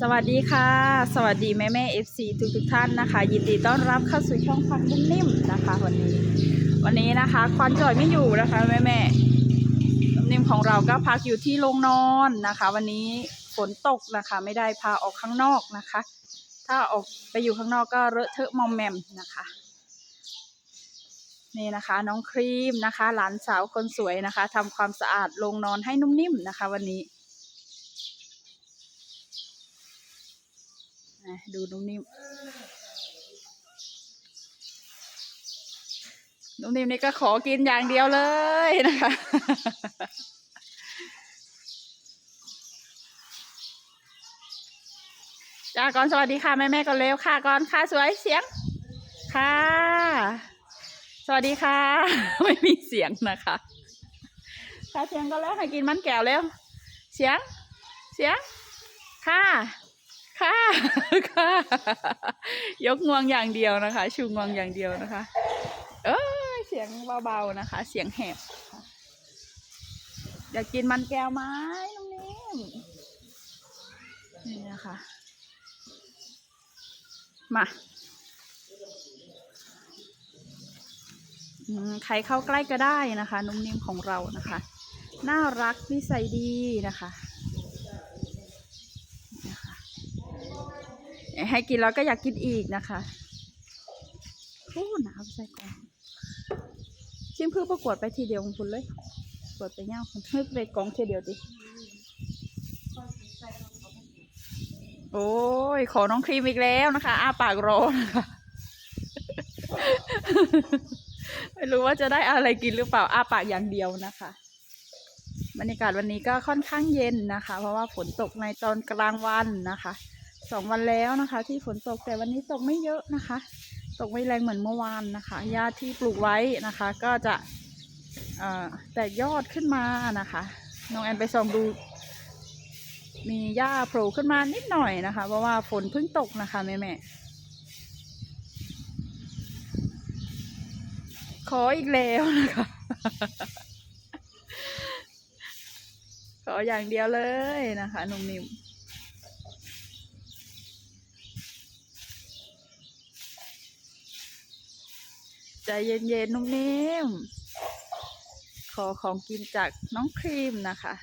สวัสดีค่ะ สวัสดีแม่แม่เอฟซีทุกทุกท่านนะคะ ยินดีต้อนรับเข้าสู่ช่องฟังนิ่มๆนะคะ วันนี้ วันนี้นะคะควันจอยไม่อยู่นะคะแม่แม่นิ่มของเราก็พักอยู่ที่โรงนอนนะคะ วันนี้ฝนตกนะคะ ไม่ได้พาออกข้างนอกนะคะ ถ้าออกไปอยู่ข้างนอกก็เลอะเทอะมอมแมมนะคะ นี่นะคะ น้องครีมนะคะ หลานสาวคนสวยนะคะทำความสะอาดโรงนอนให้นุ่มนิ่มนะคะ วันนี้ะดูนุ่มนิ่มนุ่มนิ่มนี่ก็ขอกินอย่างเดียวเลยนะคะ จ้าก่อนสวัสดีค่ะแม่แม่ก่อนเร็วค่ะก่อนค่ะสวยเสียง ค่ะ สวัสดีค่ะ ไม่มีเสียงนะคะค่ะเสียงก็แล้วให้กินมันแก้วเร็วเสียง เสียง ค่ะ ค่ะค่ะ ยกงวงอย่างเดียวนะคะ ชูงวงอย่างเดียวนะคะ เอ้ยเสียงเบาๆนะคะ เสียงแหบอยากกินมันแก้วไหมน้องนิ่มนี่นะคะ มาใครเข้าใกล้ก็ได้นะคะ นุ่มนิ่มของเรานะคะ น่ารักนิสัยดีนะคะ ให้กินแล้วก็อยากกินอีกนะคะโอ้หนาวใส่ก่องชิมเพื่อประกวดไปทีเดียวของคุณเลยประกวดไปเง่าคุณเพื่อไปกล่องทีเดียวดิโอ้ย ขอน้องครีมอีกแล้วนะคะ อ้าปากรอนะคะไม่รู้ว่าจะได้อะไรกินหรือเปล่า อ้าปากอย่างเดียวนะคะ บรรยากาศวันนี้ก็ค่อนข้างเย็นนะคะ เพราะว่าฝนตกในตอนกลางวันนะคะ สองวันแล้วนะคะ ที่ฝนตกแต่วันนี้ตกไม่เยอะนะคะ ตกไม่แรงเหมือนเมื่อวานนะคะหญ้าที่ปลูกไว้นะคะ ก็จะแตกยอดขึ้นมานะคะน้องแอนไปส่องดู มีหญ้าโผล่ขึ้นมานิดหน่อยนะคะ เพราะว่าฝนเพิ่งตกนะคะแม่แม่ขออีกแล้วนะคะ ขออย่างเดียวเลยนะคะนุ่มนิ่ม ใจเย็นๆนุ่มนิ่มขอของกินจากน้องครีมนะคะ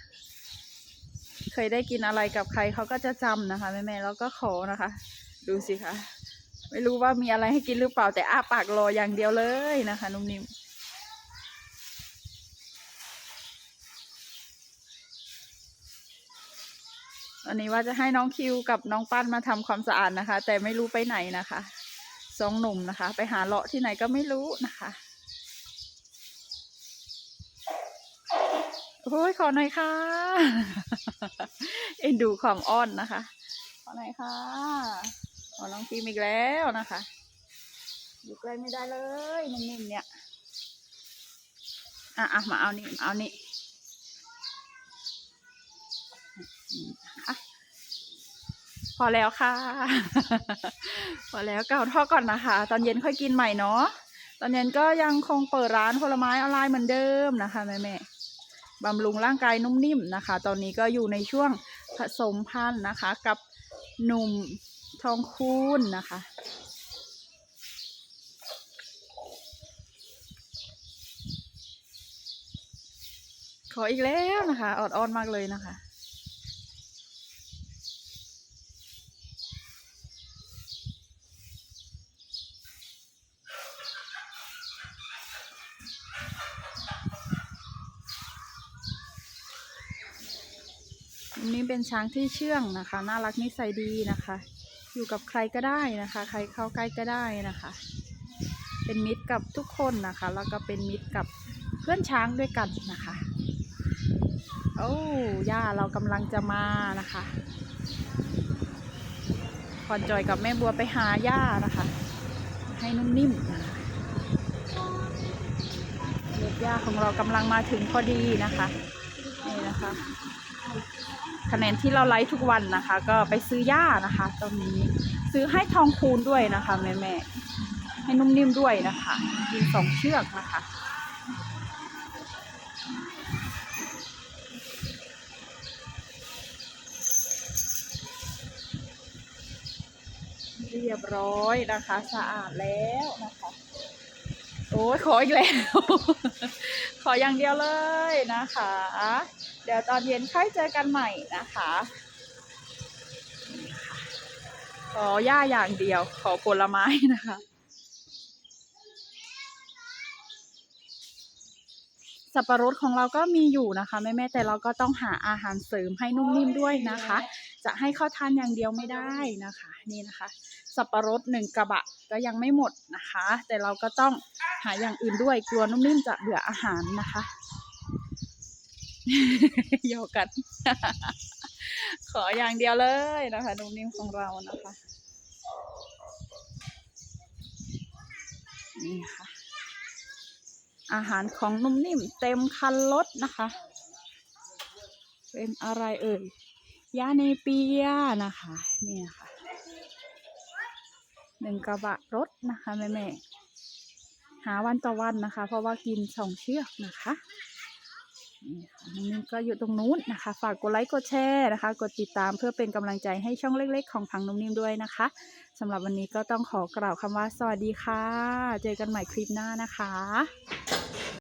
เคยได้กินอะไรกับใครเขาก็จะจำนะคะแม่ๆแล้วก็ขอนะคะ ดูสิคะไม่รู้ว่ามีอะไรให้กินหรือเปล่าแต่อ้าปากรออย่างเดียวเลยนะคะ นุ่มนิ่มวันนี้ว่าจะให้น้องคิวกับน้องปั้นมาทำความสะอาดนะคะ แต่ไม่รู้ไปไหนนะคะ สองหนุ่มนะคะ ไปหาเลาะที่ไหนก็ไม่รู้นะคะโอ้ยขอหน่อยค่ะ เอ็นดูของอ้อนนะคะ ขอหน่อยค่ะ ขอน้องคิมอีกแล้วนะคะ อยู่ใกล้ไม่ได้เลยนิ่มๆเนี่ย อะอะมาเอานี่มาเอานี่พอแล้วค่ะ พอแล้วเก่าท่อก่อนนะคะ ตอนเย็นค่อยกินใหม่เนาะตอนเย็นก็ยังคงเปิดร้านผลไม้ออนไลน์เหมือนเดิมนะคะแม่แม่บำรุงร่างกายนุ่มนิ่มนะคะ ตอนนี้ก็อยู่ในช่วงผสมพันธุ์นะคะ กับหนุ่มทองคูณนะคะขออีกแล้วนะคะออดอ้อนมากเลยนะคะ นี้เป็นช้างที่เชื่องนะคะ น่ารักนิสัยดีนะคะ อยู่กับใครก็ได้นะคะ ใครเข้าใกล้ก็ได้นะคะ เป็นมิตรกับทุกคนนะคะ แล้วก็เป็นมิตรกับเพื่อนช้างด้วยกันนะคะโอ้ย่าเรากำลังจะมานะคะพรจอยกับแม่บัวไปหาย่านะคะ ให้นุ่มนิ่มนะคะเล็บย่าของเรากำลังมาถึงพอดีนะคะนี่นะคะ คะแนนที่เราไลฟ์ทุกวันนะคะ ก็ไปซื้อหญ้านะคะตรงนี้ซื้อให้ทองคูณด้วยนะคะแม่แม่ให้นุ่มนิ่มด้วยนะคะกินสองเชือกนะคะเรียบร้อยนะคะ สะอาดแล้วนะคะ โอ้ยขออีกแล้ว ขออย่างเดียวเลยนะคะ ดี๋ยวตอนเย็นค่อยเจอกันใหม่นะคะขอย่าอย่างเดียว ขอผลไม้นะคะสับปะรดของเราก็มีอยู่นะคะแม่แม่แต่เราก็ต้องหาอาหารเสริมให้นุ่มนิ่มด้วยนะคะ จะให้เขาทานอย่างเดียวไม่ได้นะคะ นี่นะคะ สับปะรดหนึ่งกระบะก็ยังไม่หมดนะคะ แต่เราก็ต้องหาอย่างอื่นด้วยกลัวนุ่มนิ่มจะเบื่ออาหารนะคะ โยกัน ขออย่างเดียวเลยนะคะนุ่มนิ่มของเรานะคะนี่ค่ะ อาหารของนุ่มนิ่มเต็มคันรถนะคะ เป็นอะไรเอ่ยยาเนเปียนะคะนี่ค่ะหนึ่งกระบะรถนะคะแม่แม่หาวันต่อวันนะคะ เพราะว่ากินสองเชือกนะคะ นี่ค่ะนุ่มนิ่มก็อยู่ตรงนู้นนะคะ ฝากกดไลค์กดแชร์นะคะ กดติดตามเพื่อเป็นกำลังใจให้ช่องเล็ก ๆ ของพังนุ่มนิ่มด้วยนะคะสำหรับวันนี้ก็ต้องขอกล่าวคำว่าสวัสดีค่ะ เจอกันใหม่คลิปหน้านะคะ